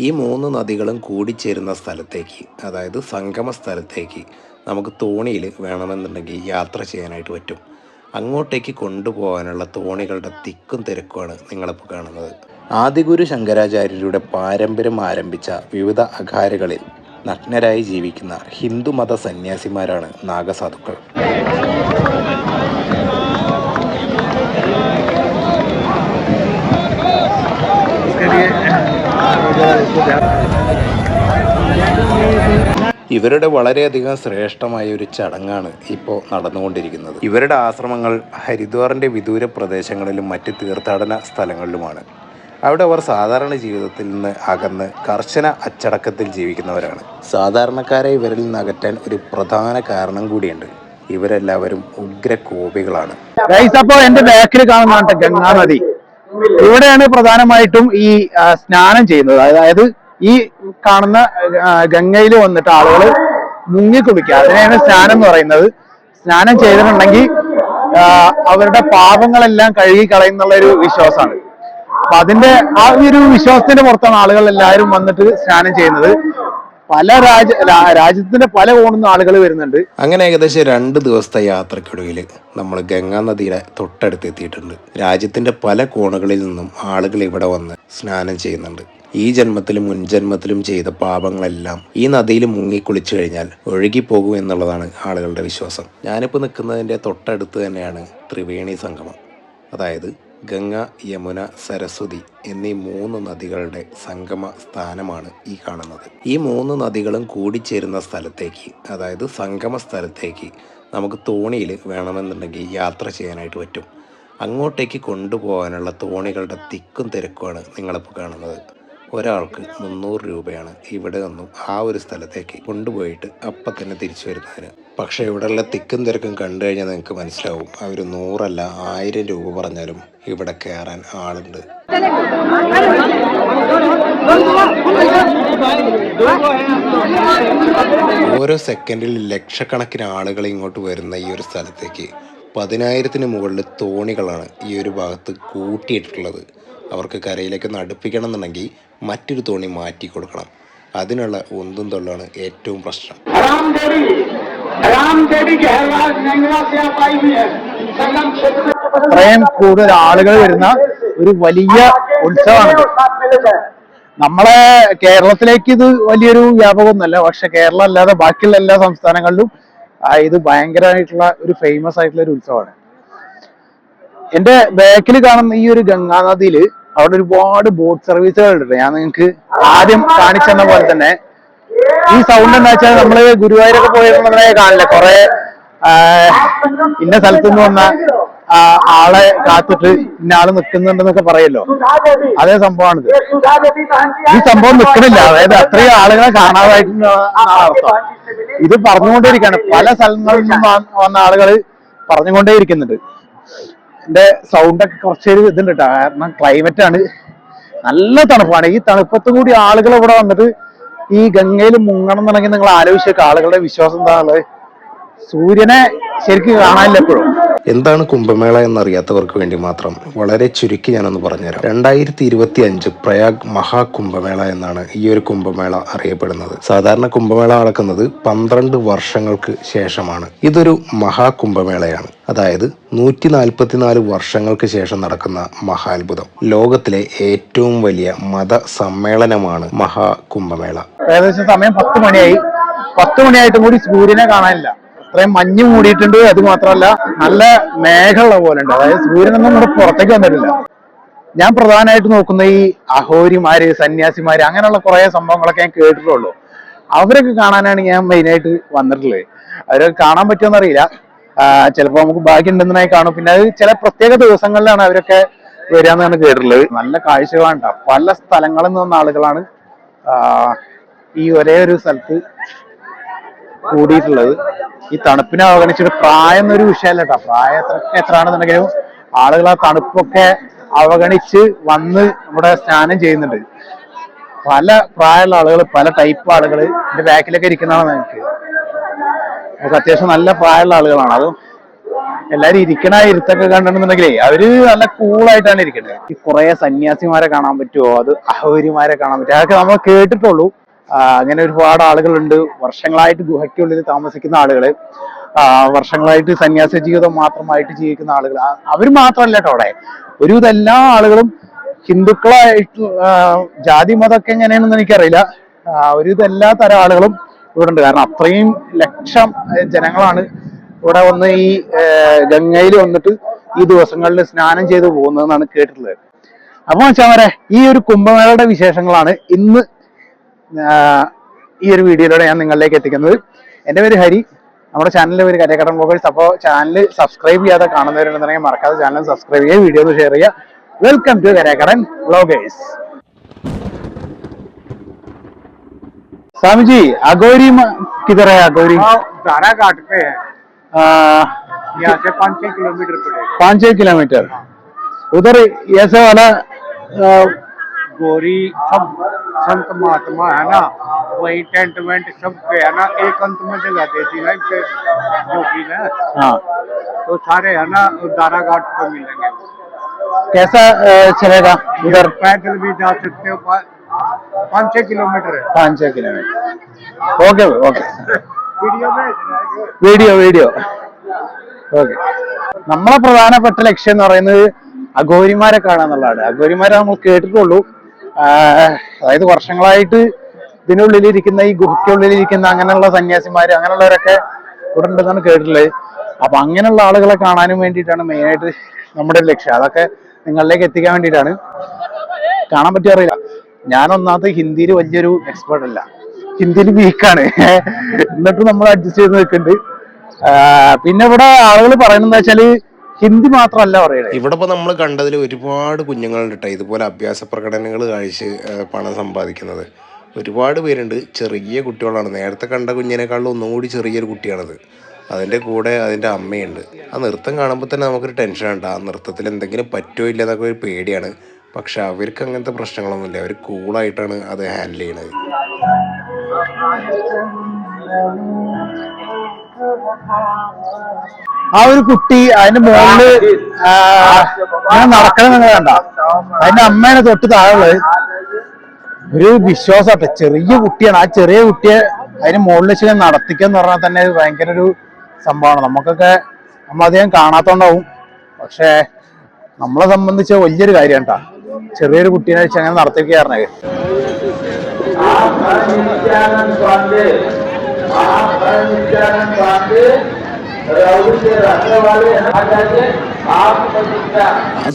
ഈ മൂന്ന് നദികളും കൂടിച്ചേരുന്ന സ്ഥലത്തേക്ക് അതായത് സംഗമ സ്ഥലത്തേക്ക് നമുക്ക് തോണിയിൽ വേണമെന്നുണ്ടെങ്കിൽ യാത്ര ചെയ്യാനായിട്ട് പറ്റും. അങ്ങോട്ടേക്ക് കൊണ്ടുപോകാനുള്ള തോണികളുടെ തിക്കും തിരക്കുമാണ് നിങ്ങളിപ്പോൾ കാണുന്നത്. ആദിഗുരു ശങ്കരാചാര്യരുടെ പാരമ്പര്യം ആരംഭിച്ച വിവിധ അഘാരകളിൽ നഗ്നരായി ജീവിക്കുന്ന ഹിന്ദുമത സന്യാസിമാരാണ് നാഗസാധുക്കൾ. ഇവരുടെ വളരെയധികം ശ്രേഷ്ഠമായ ഒരു ചടങ്ങാണ് ഇപ്പോൾ നടന്നുകൊണ്ടിരിക്കുന്നത്. ഇവരുടെ ആശ്രമങ്ങൾ ഹരിദ്വാറിന്റെ വിദൂര പ്രദേശങ്ങളിലും മറ്റ് തീർത്ഥാടന സ്ഥലങ്ങളിലുമാണ്. അവിടെ അവർ സാധാരണ ജീവിതത്തിൽ നിന്ന് അകന്ന് കർശന അച്ചടക്കത്തിൽ ജീവിക്കുന്നവരാണ്. സാധാരണക്കാരെ ഇവരിൽ നിന്ന് അകറ്റാൻ ഒരു പ്രധാന കാരണം കൂടിയുണ്ട്. ഇവരെല്ലാവരും ഉഗ്രകോപികളാണ്. ഗൈസ് അപ്പൊ എന്റെ ബാക്കിൽ കാണുന്നുണ്ട് ഗംഗാ നദി ഇവിടെയാണ് പ്രധാനമായിട്ടും ഈ സ്നാനം ചെയ്യുന്നത്. അതായത് ഈ കാണുന്ന ഗംഗയിൽ വന്നിട്ട് ആളുകൾ മുങ്ങി കുളിക്കുക. അതിനെയാണ് സ്നാനം എന്ന് പറയുന്നത്. സ്നാനം ചെയ്തിട്ടുണ്ടെങ്കിൽ അവരുടെ പാപങ്ങളെല്ലാം കഴുകി കളയുന്നുള്ള ഒരു വിശ്വാസമാണ്. അപ്പൊ അതിന്റെ ആ ഒരു വിശ്വാസത്തിന്റെ പുറത്താണ് ആളുകൾ എല്ലാവരും വന്നിട്ട് സ്നാനം ചെയ്യുന്നത്. പല രാജ്യ രാജ്യത്തിന്റെ പല കോണുന്ന ആളുകൾ വരുന്നുണ്ട്. അങ്ങനെ ഏകദേശം രണ്ട് ദിവസത്തെ യാത്രക്കിടയിൽ നമ്മൾ ഗംഗാ നദിയുടെ തൊട്ടടുത്ത് എത്തിയിട്ടുണ്ട്. രാജ്യത്തിന്റെ പല കോണുകളിൽ നിന്നും ആളുകൾ ഇവിടെ വന്ന് സ്നാനം ചെയ്യുന്നുണ്ട്. ഈ ജന്മത്തിലും മുൻജന്മത്തിലും ചെയ്ത പാപങ്ങളെല്ലാം ഈ നദിയിൽ മുങ്ങി കുളിച്ചു കഴിഞ്ഞാൽ ഒഴുകിപ്പോകും എന്നുള്ളതാണ് ആളുകളുടെ വിശ്വാസം. ഞാനിപ്പോൾ നിൽക്കുന്നതിന്റെ തൊട്ടടുത്ത് തന്നെയാണ് ത്രിവേണി സംഗമം. അതായത് ഗംഗ യമുന സരസ്വതി എന്നീ മൂന്ന് നദികളുടെ സംഗമ സ്ഥാനമാണ് ഈ കാണുന്നത്. ഈ മൂന്ന് നദികളും കൂടിച്ചേരുന്ന സ്ഥലത്തേക്ക് അതായത് സംഗമ സ്ഥലത്തേക്ക് നമുക്ക് തോണിയിൽ വേണമെന്നുണ്ടെങ്കിൽ യാത്ര ചെയ്യാനായിട്ട് പറ്റും. അങ്ങോട്ടേക്ക് കൊണ്ടുപോകാനുള്ള തോണികളുടെ തിക്കും തിരക്കുമാണ് നിങ്ങളിപ്പോൾ കാണുന്നത്. ഒരാൾക്ക് മുന്നൂറ് രൂപയാണ് ഇവിടെ നിന്നും ആ ഒരു സ്ഥലത്തേക്ക് കൊണ്ടുപോയിട്ട് അപ്പം തന്നെ തിരിച്ചു വരുന്നതിന്. പക്ഷേ ഇവിടെയുള്ള തിക്കും തിരക്കും കണ്ടു കഴിഞ്ഞാൽ നിങ്ങൾക്ക് മനസ്സിലാവും. അവർ നൂറല്ല ആയിരം രൂപ പറഞ്ഞാലും ഇവിടെ കയറാൻ ആളുണ്ട്. ഓരോ സെക്കൻഡിൽ ലക്ഷക്കണക്കിന് ആളുകൾ ഇങ്ങോട്ട് വരുന്ന ഈ ഒരു സ്ഥലത്തേക്ക്. പതിനായിരത്തിന് മുകളിൽ തോണികളാണ് ഈ ഒരു ഭാഗത്ത് കൂട്ടിയിട്ടുള്ളത് അവർക്ക് കരയിലേക്ക് നടുപ്പിക്കണം എന്നുണ്ടെങ്കിൽ മറ്റൊരു തോണി മാറ്റി കൊടുക്കണം. അതിനുള്ള ഒന്നും തൊള്ളാണ് ഏറ്റവും പ്രശ്നം. राम देवी राम देवी की हर रात गंगा से आप आई हुई है संगम क्षेत्र में അത്രയും കൂടുതൽ ആളുകൾ വരുന്ന ഒരു വലിയ ഉത്സവമാണ് നമ്മളെ കേരളത്തിലേക്ക് ഇത് വലിയൊരു വ്യാപകമൊന്നുമല്ല പക്ഷെ കേരളം അല്ലാതെ ബാക്കിയുള്ള എല്ലാ സംസ്ഥാനങ്ങളിലും ആ, ഇത് ഭയങ്കരമായിട്ടുള്ള ഒരു ഫേമസ് ആയിട്ടുള്ള ഒരു ഉത്സവമാണ് എന്റെ ബാക്കിൽ കാണുന്ന ഈ ഒരു ഗംഗാ നദിയിൽ അവിടെ ഒരുപാട് ബോട്ട് സർവീസുകൾ ഉണ്ട് ഞാൻ നിങ്ങൾക്ക് ആദ്യം കാണിച്ചെന്ന പോലെ തന്നെ ഈ സൗണ്ട് എന്താ വെച്ചാൽ നമ്മൾ ഗുരുവായൂരൊക്കെ പോയപ്പോ നമ്മളെ കാണില്ല? കുറെ ഇന്ന സ്ഥലത്തു നിന്ന് വന്ന ആളെ കാത്തിട്ട് ഇന്ന ആൾ നിൽക്കുന്നുണ്ടെന്നൊക്കെ പറയല്ലോ. അതേ സംഭവമാണിത്. ഈ സംഭവം നിൽക്കണില്ല അതായത് അത്രയും ആളുകളെ കാണാതായിട്ട് ഇത് പറഞ്ഞുകൊണ്ടേയിരിക്കാണ്. പല സ്ഥലങ്ങളിൽ നിന്നും വന്ന ആളുകൾ പറഞ്ഞുകൊണ്ടേയിരിക്കുന്നുണ്ട്. എന്റെ സൗണ്ടൊക്കെ കുറച്ചൊരു ഇതുണ്ട് കാരണം ക്ലൈമറ്റ് ആണ്. നല്ല തണുപ്പാണ്. ഈ തണുപ്പത്ത് കൂടി ആളുകൾ ഇവിടെ വന്നിട്ട് ഈ ഗംഗയിൽ മുങ്ങണം എന്നുണ്ടെങ്കിൽ നിങ്ങൾ ആലോചിച്ചേക്ക് ആളുകളുടെ വിശ്വാസം എന്താണുള്ളത് സൂര്യനെ ശരിക്കും കാണാനില്ല എപ്പോഴും. എന്താണ് കുംഭമേള എന്നറിയാത്തവർക്ക് വേണ്ടി മാത്രം വളരെ ചുരുക്കി ഞാനൊന്ന് പറഞ്ഞുതരാം. രണ്ടായിരത്തി ഇരുപത്തി അഞ്ച് പ്രയാഗ് മഹാകുംഭമേള എന്നാണ് ഈ ഒരു കുംഭമേള അറിയപ്പെടുന്നത്. സാധാരണ കുംഭമേള നടക്കുന്നത് പന്ത്രണ്ട് വർഷങ്ങൾക്ക് ശേഷമാണ്. ഇതൊരു മഹാകുംഭമേളയാണ്. അതായത് നൂറ്റി നാൽപ്പത്തിനാല് വർഷങ്ങൾക്ക് ശേഷം നടക്കുന്ന മഹാത്ഭുതം. ലോകത്തിലെ ഏറ്റവും വലിയ മത സമ്മേളനമാണ് മഹാകുംഭമേള. ഏകദേശം സമയം പത്ത് മണിയായി. പത്ത് മണിയായിട്ടും കൂടി സൂര്യനെ കാണാനില്ല. അത്രയും മഞ്ഞ് മൂടിയിട്ടുണ്ട്. അത് മാത്രമല്ല നല്ല മേഘമുള്ള പോലെ ഉണ്ട്. അതായത് സൂര്യനൊന്നും ഇവിടെ പുറത്തേക്ക് വന്നിട്ടില്ല. ഞാൻ പ്രധാനമായിട്ട് നോക്കുന്ന ഈ അഹോരിമാര് സന്യാസിമാര് അങ്ങനെയുള്ള കുറെ സംഭവങ്ങളൊക്കെ ഞാൻ കേട്ടിട്ടുള്ളൂ. അവരൊക്കെ കാണാനാണ് ഞാൻ മെയിനായിട്ട് വന്നിട്ടുള്ളത്. അവരൊക്കെ കാണാൻ പറ്റുമെന്ന് അറിയില്ല. ചിലപ്പോൾ നമുക്ക് ഭാഗ്യം ഉണ്ടെന്നായി കാണും. പിന്നെ അത് ചില പ്രത്യേക ദിവസങ്ങളിലാണ് അവരൊക്കെ വരികയെന്നാണ് കേട്ടിട്ടുള്ളത്. നല്ല കാഴ്ചകളാണ് പല സ്ഥലങ്ങളിൽ നിന്ന് ആളുകളാണ് ഈ ഒരേ ഒരു സ്ഥലത്ത് കൂടിയിട്ടുള്ളത്. ഈ തണുപ്പിനെ അവഗണിച്ചിട്ട് പ്രായം എന്നൊരു വിഷയമല്ല കേട്ടോ പ്രായം എത്ര എത്രയാണെന്നുണ്ടെങ്കിലും ആളുകൾ ആ തണുപ്പൊക്കെ അവഗണിച്ച് വന്ന് നമ്മുടെ സ്നാനം ചെയ്യുന്നുണ്ട്. പല പ്രായമുള്ള ആളുകൾ പല ടൈപ്പ് ആളുകൾ എന്റെ ബാക്കിലൊക്കെ ഇരിക്കുന്നതാണ് എനിക്ക്. അതൊക്കെ അത്യാവശ്യം നല്ല പ്രായമുള്ള ആളുകളാണ്. അതും എല്ലാരും ഇരിക്കണ ഇരുത്തൊക്കെ കണ്ടിട്ടുണ്ടെങ്കിലേ അവർ നല്ല കൂളായിട്ടാണ് ഇരിക്കുന്നത് ഈ കുറെ സന്യാസിമാരെ കാണാൻ പറ്റുമോ? അത് അഹോരിമാരെ കാണാൻ പറ്റുമോ? അതൊക്കെ നമ്മൾ കേട്ടിട്ടുള്ളൂ. അങ്ങനെ ഒരുപാട് ആളുകളുണ്ട്. വർഷങ്ങളായിട്ട് ഗുഹയ്ക്കുള്ളിൽ താമസിക്കുന്ന ആളുകൾ വർഷങ്ങളായിട്ട് സന്യാസ ജീവിതം മാത്രമായിട്ട് ജീവിക്കുന്ന ആളുകൾ അവർ മാത്രമല്ല കേട്ടോ അവിടെ. ഒരുവിധ എല്ലാ ആളുകളും ഹിന്ദുക്കളായിട്ട് ജാതി മതമൊക്കെ എങ്ങനെയാണെന്ന് എനിക്കറിയില്ല. ഒരു എല്ലാ തരം ആളുകളും ഇവിടെ ഉണ്ട് കാരണം അത്രയും ലക്ഷം ജനങ്ങളാണ് ഇവിടെ വന്ന് ഈ ഗംഗയിൽ വന്നിട്ട് ഈ ദിവസങ്ങളിൽ സ്നാനം ചെയ്തു പോകുന്നതെന്നാണ് കേട്ടിട്ടുള്ളത്. അപ്പൊ വെച്ചാൽ ഈ ഒരു കുംഭമേളയുടെ വിശേഷങ്ങളാണ് ഇന്ന് ഈ ഒരു വീഡിയോയിലൂടെ ഞാൻ നിങ്ങളിലേക്ക് എത്തിക്കുന്നത് എൻ്റെ പേര് ഹരി നമ്മുടെ ചാനലിന്റെ പേര് കരക്കടൻ ബ്ലോഗേഴ്സ് അപ്പോൾ ചാനൽ സബ്സ്ക്രൈബ് ചെയ്യാതെ കാണുന്നവരുണ്ടെന്നുണ്ടെങ്കിൽ മറക്കാതെ ചാനൽ സബ്സ്ക്രൈബ് ചെയ്യുക വീഡിയോ ഒന്ന് ഷെയർ ചെയ്യുക welcome to Karakkadan bloggers Swami ji Aghori म- किधर है अगोरी दारा घाट पे है आ, यहाँ से पाँच छह किलोमीटर पड़ेगा पाँच छह किलोमीटर उधर ऐसे वाला आ, गोरी सब संत महात्मा है ना वही टेंट वेंट सब पे है ना एक अंत में जगह देती ना इनके जोगी ने हाँ तो सारे है ना दारा घाट पे मिलेंगे कैसा आ, चलेगा उधर पैदल भी जा सकते हो पा- पाँच छह किलोमीटर है पाँच छह किलोमीटर ओके ओके वीडियो में വീഡിയോ വീഡിയോ ഓക്കെ നമ്മളെ പ്രധാനപ്പെട്ട ലക്ഷ്യം എന്ന് പറയുന്നത് അഘോരിമാരെ കാണാന്നുള്ളതാണ് അഘോരിമാരെ നമ്മൾ കേട്ടിട്ടുള്ളൂ ആഹ് അതായത് വർഷങ്ങളായിട്ട് ഇതിനുള്ളിലിരിക്കുന്ന ഈ ഗുഹയ്ക്കുള്ളിലിരിക്കുന്ന അങ്ങനെയുള്ള സന്യാസിമാർ അങ്ങനെയുള്ളവരൊക്കെ ഇവിടെ ഉണ്ടെന്നാണ് കേട്ടിട്ടുള്ളത്. അപ്പൊ അങ്ങനെയുള്ള ആളുകളെ കാണാനും വേണ്ടിയിട്ടാണ് മെയിനായിട്ട് നമ്മുടെ ലക്ഷ്യം. അതൊക്കെ നിങ്ങളിലേക്ക് എത്തിക്കാൻ വേണ്ടിയിട്ടാണ്. കാണാൻ പറ്റിയ അറിയില്ല. ഞാൻ ഒന്നാമത് ഹിന്ദിയിൽ വലിയൊരു എക്സ്പേർട്ട് അല്ല. ഹിന്ദിയിൽ വീക്കാണ് എന്നിട്ട് നമ്മൾ അഡ്ജസ്റ്റ് ചെയ്ത് നിൽക്കുന്നുണ്ട്. പിന്നെ ഇവിടെ ആളുകൾ പറയുന്നത് വെച്ചാൽ ഹിന്ദി മാത്രമല്ല പറയുന്നത്. ഇവിടെ ഇപ്പോൾ നമ്മൾ കണ്ടതിൽ ഒരുപാട് കുഞ്ഞുങ്ങളുണ്ട് കേട്ടോ ഇതുപോലെ അഭ്യാസ പ്രകടനങ്ങൾ കാഴ്ച പണം സമ്പാദിക്കുന്നത്. ഒരുപാട് പേരുണ്ട്. ചെറിയ കുട്ടികളാണ്. നേരത്തെ കണ്ട കുഞ്ഞിനേക്കാളും ഒന്നും കൂടി ചെറിയൊരു കുട്ടിയാണത്. അതിന്റെ കൂടെ അതിന്റെ അമ്മയുണ്ട്. ആ നൃത്തം കാണുമ്പോൾ തന്നെ നമുക്കൊരു ടെൻഷൻ ഉണ്ട്. ആ നൃത്തത്തിൽ എന്തെങ്കിലും പറ്റുമോ ഇല്ല എന്നൊക്കെ ഒരു പേടിയാണ്. പക്ഷെ അവർക്ക് അങ്ങനത്തെ പ്രശ്നങ്ങളൊന്നുമില്ല. അവർ കൂളായിട്ടാണ് അത് ഹാൻഡിൽ ചെയ്യണത്. ആ ഒരു കുട്ടി അതിന്റെ മുകളിൽ ഞാൻ നടക്കണം നിങ്ങൾ കണ്ട? അതിന്റെ അമ്മേനെ തൊട്ട് താഴെ ഒരു വിശ്വാസട്ടെ ചെറിയ കുട്ടിയാണ്. ആ ചെറിയ കുട്ടിയെ അതിന് മുകളിൽ ഇങ്ങനെ നടത്തിക്കുക പറഞ്ഞാൽ തന്നെ ഭയങ്കര ഒരു സംഭവമാണ്. നമുക്കൊക്കെ നമ്മൾ അധികം കാണാത്തോണ്ടാവും. പക്ഷെ നമ്മളെ സംബന്ധിച്ച വലിയൊരു കാര്യമാണ് ചെറിയൊരു കുട്ടീനെ വെച്ച് അങ്ങനെ നടത്തിക്കുക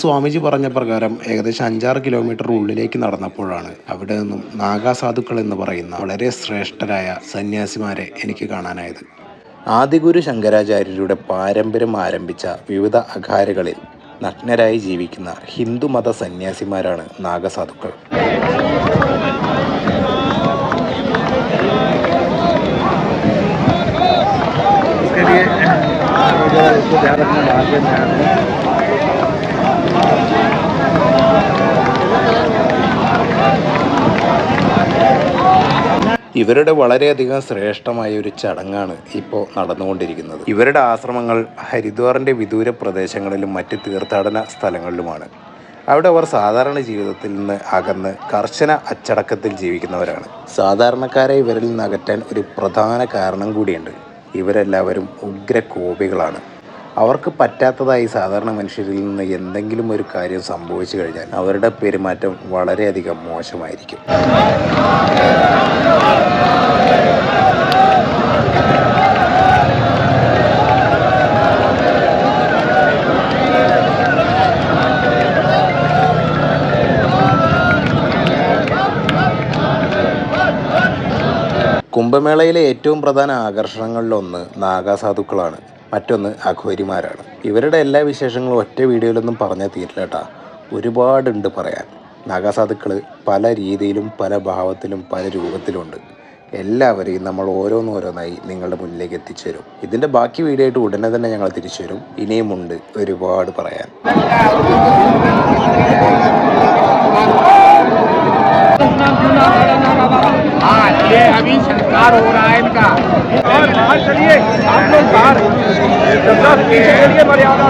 സ്വാമിജി പറഞ്ഞ പ്രകാരം ഏകദേശം അഞ്ചാറ് കിലോമീറ്റർ ഉള്ളിലേക്ക് നടന്നപ്പോഴാണ് അവിടെ നിന്നും നാഗാസാധുക്കൾ എന്ന് പറയുന്ന വളരെ ശ്രേഷ്ഠരായ സന്യാസിമാരെ എനിക്ക് കാണാനായത്. ആദിഗുരു ശങ്കരാചാര്യരുടെ പാരമ്പര്യം ആരംഭിച്ച വിവിധ അഘാരകളിൽ നഗ്നരായി ജീവിക്കുന്ന ഹിന്ദുമത സന്യാസിമാരാണ് നാഗസാധുക്കൾ. इसको ध्यान रखना बाहर से ध्यान रखना ഇവരുടെ വളരെയധികം ശ്രേഷ്ഠമായ ഒരു ചടങ്ങാണ് ഇപ്പോൾ നടന്നുകൊണ്ടിരിക്കുന്നത് ഇവരുടെ ആശ്രമങ്ങൾ ഹരിദ്വാറിൻ്റെ വിദൂര പ്രദേശങ്ങളിലും മറ്റ് തീർത്ഥാടന സ്ഥലങ്ങളിലുമാണ് അവിടെ അവർ സാധാരണ ജീവിതത്തിൽ നിന്ന് അകന്ന് കർശന അച്ചടക്കത്തിൽ ജീവിക്കുന്നവരാണ് സാധാരണക്കാരെ ഇവരിൽ നിന്ന് അകറ്റാൻ ഒരു പ്രധാന കാരണം കൂടിയുണ്ട് ഇവരെല്ലാവരും ഉഗ്രകോപികളാണ്. അവർക്ക് പറ്റാത്തതായി സാധാരണ മനുഷ്യരിൽ നിന്ന് എന്തെങ്കിലും ഒരു കാര്യം സംഭവിച്ചു കഴിഞ്ഞാൽ അവരുടെ പെരുമാറ്റം വളരെയധികം മോശമായിരിക്കും. കുംഭമേളയിലെ ഏറ്റവും പ്രധാന ആകർഷണങ്ങളിലൊന്ന് നാഗാസാധുക്കളാണ്. മറ്റൊന്ന് അഘോരിമാരാണ്. ഇവരുടെ എല്ലാ വിശേഷങ്ങളും ഒറ്റ വീഡിയോയിലൊന്നും പറഞ്ഞാൽ തീരില്ല കേട്ടാ. ഒരുപാടുണ്ട് പറയാൻ. നാഗാസാധുക്കൾ പല രീതിയിലും പല ഭാവത്തിലും പല രൂപത്തിലുമുണ്ട് എല്ലാവരെയും നമ്മൾ ഓരോന്നോരോന്നായി നിങ്ങളുടെ മുന്നിലേക്ക് എത്തിച്ചേരും. ഇതിന്റെ ബാക്കി വീഡിയോ ആയിട്ട് ഉടനെ തന്നെ ഞങ്ങൾ തിരിച്ചു വരും. ഇനിയുമുണ്ട് ഒരുപാട് പറയാൻ. हाँ ये अभी संस्कार हो रहा है इनका। और बाहर चलिए। आप लोग बाहर। मर्यादा